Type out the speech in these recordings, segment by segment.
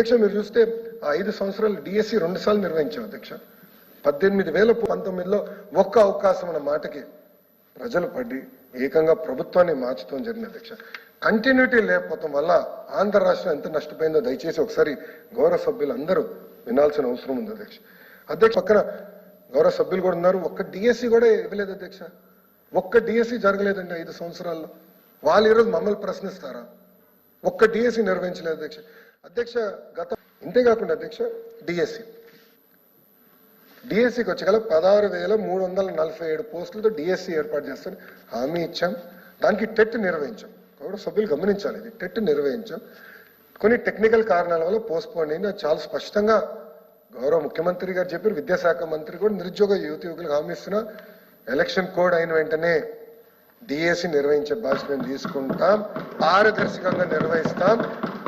అధ్యక్ష మీరు చూస్తే ఐదు సంవత్సరాలు డిఎస్సి రెండు సార్లు నిర్వహించాం అధ్యక్ష. పద్దెనిమిది వేల పంతొమ్మిదిలో ఒక్క అవకాశం అన్న మాటకి ప్రజలు పడి ఏకంగా ప్రభుత్వాన్ని మార్చడం జరిగింది అధ్యక్ష. కంటిన్యూటీ లేకపోవడం వల్ల ఆంధ్ర రాష్ట్రం ఎంత నష్టపోయిందో దయచేసి ఒకసారి గౌరవ సభ్యులు అందరూ వినాల్సిన అవసరం ఉంది అధ్యక్ష. అధ్యక్ష పక్కన గౌరవ సభ్యులు కూడా ఉన్నారు. ఒక్క డిఎస్సి కూడా ఇవ్వలేదు అధ్యక్ష. ఒక్క డిఎస్సి జరగలేదండి ఐదు సంవత్సరాల్లో. వాళ్ళు ఈరోజు మమ్మల్ని ప్రశ్నిస్తారా? ఒక్క డిఎస్సి నిర్వహించలేదు అధ్యక్ష. అధ్యక్ష గత ఇంతే కాకుండా అధ్యక్ష డిఎస్సి డిఎస్సికి వచ్చగల పదహారు వేల మూడు వందల నలభై ఏడు పోస్టులతో డిఎస్సి ఏర్పాటు చేస్తాను. హామీ ఇచ్చాం. దానికి టెట్ నిర్వహించాం. కూడా సభ్యులు గమనించాలి ఇది టెట్ నిర్వహించాం. కొన్ని టెక్నికల్ కారణాల వల్ల పోస్ట్పోన్ అయింది. చాలా స్పష్టంగా గౌరవ ముఖ్యమంత్రి గారు చెప్పారు. విద్యాశాఖ మంత్రి కూడా నిరుద్యోగ యువతి యువకులకు హామీ ఇస్తున్నా. ఎలక్షన్ కోడ్ అయిన వెంటనే డిఎస్సి నిర్వహించే బాధ్యత మేము తీసుకుంటాం. పారదర్శకంగా నిర్వహిస్తాం.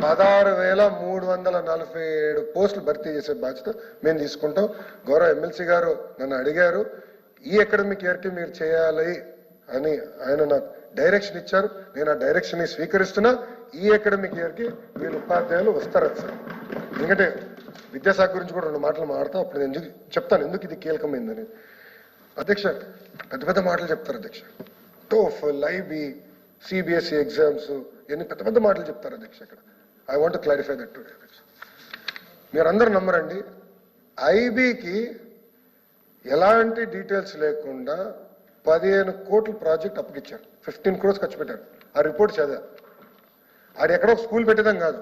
పదహారు వేల మూడు వందల నలభై ఏడు పోస్టులు భర్తీ చేసే బాధ్యత మేము తీసుకుంటాం. గౌరవ ఎమ్మెల్సీ గారు నన్ను అడిగారు ఈ అకాడమిక్ ఇయర్కి మీరు చేయాలి అని ఆయన నాకు డైరెక్షన్ ఇచ్చారు. నేను ఆ డైరెక్షన్ని స్వీకరిస్తున్నా. ఈ అకాడమిక్ ఇయర్కి వీళ్ళు ఉపాధ్యాయులు వస్తారు సార్? ఎందుకంటే విద్యాశాఖ గురించి కూడా రెండు మాటలు మాడతాం అప్పుడు నేను చెప్తాను ఎందుకు ఇది కీలకమైందని. అధ్యక్ష పెద్ద పెద్ద మాటలు చెప్తారు అధ్యక్ష. టోఫల్ ఐబీ సిబిఎస్ఈ ఎగ్జామ్స్ ఇవన్నీ పెద్ద పెద్ద మాటలు చెప్తారు అధ్యక్ష ఇక్కడ. I want clarify that today అధ్యక్ష మీరందరూ నమ్మరండి. ఐబీకి ఎలాంటి డీటెయిల్స్ లేకుండా పదిహేను కోట్ల ప్రాజెక్ట్ అప్పగిచ్చారు. ఫిఫ్టీన్ క్రోర్స్ ఖర్చు పెట్టారు. ఆ రిపోర్ట్ చదివా. అది ఎక్కడో స్కూల్ పెట్టడం కాదు.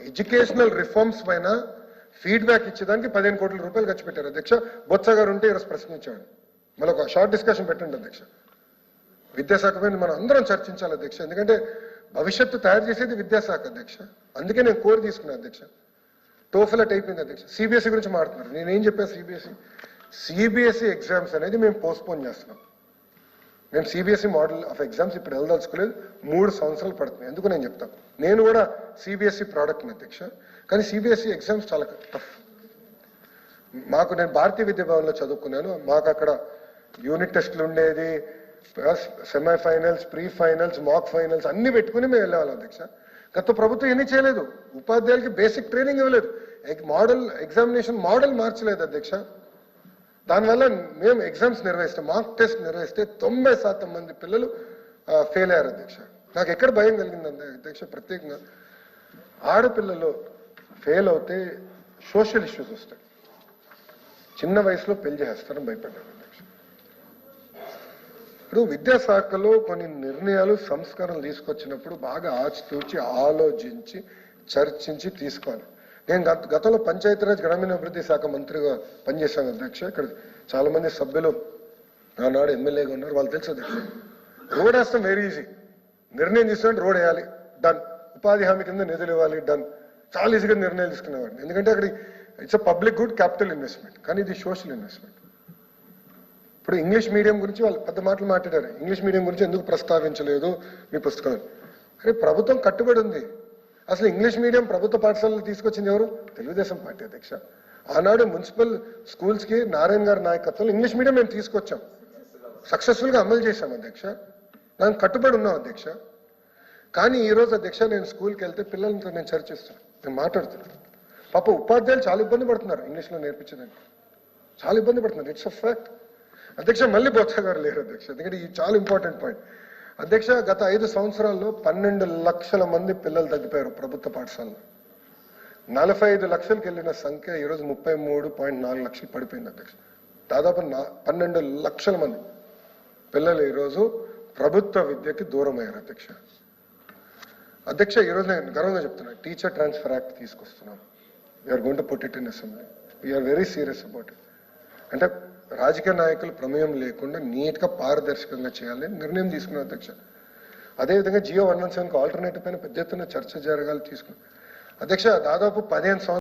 ఎడ్యుకేషనల్ రిఫార్మ్స్ పైన ఫీడ్బ్యాక్ ఇచ్చేదానికి పదిహేను కోట్ల రూపాయలు ఖర్చు పెట్టారు. అధ్యక్ష బొత్స గారు ఉంటే ఈరోజు ప్రశ్నించాడు మళ్ళీ ఒక షార్ట్ డిస్కషన్ పెట్టండి అధ్యక్ష. విద్యాశాఖ పైన మనం అందరం చర్చించాలి అధ్యక్ష. ఎందుకంటే భవిష్యత్తు తయారు చేసేది విద్యాశాఖ అధ్యక్ష. అందుకే నేను కోరి తీసుకున్నాను అధ్యక్ష. టోఫలట్ అయిపోయింది అధ్యక్ష. సిబిఎస్ఈ గురించి మాట్లాడుతున్నారు. నేనేం చెప్పాను సిబిఎస్ఈ సిబిఎస్ఈ ఎగ్జామ్స్ అనేది మేము పోస్ట్పోన్ చేస్తున్నాం. మేము సిబిఎస్ఈ మోడల్ ఆఫ్ ఎగ్జామ్స్ ఇప్పుడు వెళ్ళదలుచుకోలేదు. మూడు సంవత్సరాలు పడుతున్నాయి. ఎందుకు నేను చెప్తాను నేను కూడా సిబిఎస్ఈ ప్రోడక్ట్ని అధ్యక్ష. కానీ సిబిఎస్ఈ ఎగ్జామ్స్ చాలా టఫ్ మాకు నేను భారతీయ విద్యాభవన్లో చదువుకున్నాను. మాకు అక్కడ యూనిట్ టెస్ట్లు ఉండేది. Semifinals pre finals mock finals అన్ని పెట్టుకుని మేము వెళ్ళేవాళ్ళం అధ్యక్ష. గత ప్రభుత్వం ఏమీ చేయలేదు. ఉపాధ్యాయులకి బేసిక్ ట్రైనింగ్ ఇవ్వలేదు. మోడల్ ఎగ్జామినేషన్ మోడల్ మార్చలేదు అధ్యక్ష. దానివల్ల మేము ఎగ్జామ్స్ నిర్వహిస్తాం మార్క్ టెస్ట్ నిర్వహిస్తే తొంభై శాతం మంది పిల్లలు ఫెయిల్ అయ్యారు అధ్యక్ష. నాకు ఎక్కడ భయం కలిగిందంటే అధ్యక్ష ప్రత్యేకంగా ఆడపిల్లలు ఫెయిల్ అవుతే సోషల్ ఇష్యూస్ వస్తాయి. చిన్న వయసులో పెళ్ళి చేస్తారని భయపడ్డాను అధ్యక్ష. ఇప్పుడు విద్యాశాఖలో కొన్ని నిర్ణయాలు సంస్కరణలు తీసుకొచ్చినప్పుడు బాగా ఆచితూచి ఆలోచించి చర్చించి తీసుకోవాలి. నేను గత గతంలో పంచాయతీరాజ్ గ్రామీణాభివృద్ధి శాఖ మంత్రిగా పనిచేశాను అధ్యక్ష. ఇక్కడ చాలామంది సభ్యులు ఆనాడు ఎమ్మెల్యేగా ఉన్నారు. వాళ్ళు తెలుసు అధ్యక్ష. రోడ్ వేస్తాం వెరీ ఈజీ నిర్ణయం తీసుకుంటే రోడ్ వేయాలి. డన్ ఉపాధి హామీ కింద నిధులు ఇవ్వాలి. డన్ చాలా ఈజీగా నిర్ణయాలు తీసుకునేవాడిని. ఎందుకంటే అక్కడ it's a public good capital investment కానీ ఇది సోషల్ ఇన్వెస్ట్మెంట్ ఇప్పుడు ఇంగ్లీష్ మీడియం గురించి వాళ్ళు పెద్ద మాటలు మాట్లాడారు. ఇంగ్లీష్ మీడియం గురించి ఎందుకు ప్రస్తావించలేదు మీ పుస్తకం? అరే ప్రభుత్వం కట్టుబడి ఉంది. అసలు ఇంగ్లీష్ మీడియం ప్రభుత్వ పాఠశాలలు తీసుకొచ్చింది ఎవరు? తెలుగుదేశం పార్టీ అధ్యక్ష. ఆనాడు మున్సిపల్ స్కూల్స్కి నారాయణ గారి నాయకత్వంలో ఇంగ్లీష్ మీడియం మేము తీసుకొచ్చాం. సక్సెస్ఫుల్గా అమలు చేశాం అధ్యక్ష. దానికి కట్టుబడి ఉన్నాం అధ్యక్ష. కానీ ఈ రోజు అధ్యక్ష నేను స్కూల్కి వెళ్తే పిల్లలతో నేను చర్చిస్తున్నాను నేను మాట్లాడుతున్నాను. పాప ఉపాధ్యాయులు చాలా ఇబ్బంది పడుతున్నారు ఇంగ్లీష్లో నేర్పించడానికి. చాలా ఇబ్బంది పడుతున్నారు. ఇట్స్ అ ఫ్యాక్ట్ అధ్యక్ష మళ్ళీ బొత్స గారు లేరు అధ్యక్ష. ఎందుకంటే ఇది చాలా ఇంపార్టెంట్ పాయింట్ అధ్యక్ష గత ఐదు సంవత్సరాల్లో పన్నెండు లక్షల మంది పిల్లలు తగ్గిపోయారు ప్రభుత్వ పాఠశాలలో. నలభై ఐదు లక్షలకు వెళ్ళిన సంఖ్య ఈరోజు ముప్పై మూడు పాయింట్ నాలుగు లక్షలు పడిపోయింది అధ్యక్ష. దాదాపు నా పన్నెండు లక్షల మంది పిల్లలు ఈరోజు ప్రభుత్వ విద్యకి దూరం అయ్యారు అధ్యక్ష. అధ్యక్ష ఈరోజు నేను గర్వంగా చెప్తున్నా టీచర్ ట్రాన్స్ఫర్ యాక్ట్ తీసుకొస్తున్నాం. We're going to put it in assembly we're very serious about it అంటే రాజకీయ నాయకులు ప్రమేయం లేకుండా నీట్గా పారదర్శకంగా చేయాలని నిర్ణయం తీసుకున్న అధ్యక్ష. అదేవిధంగా జియో వన్ వన్ సెవెన్కి ఆల్టర్నేటివ్ పైన పెద్ద ఎత్తున చర్చ జరగాలి తీసుకున్నాం అధ్యక్ష దాదాపు పదిహేను సంవత్సరాలు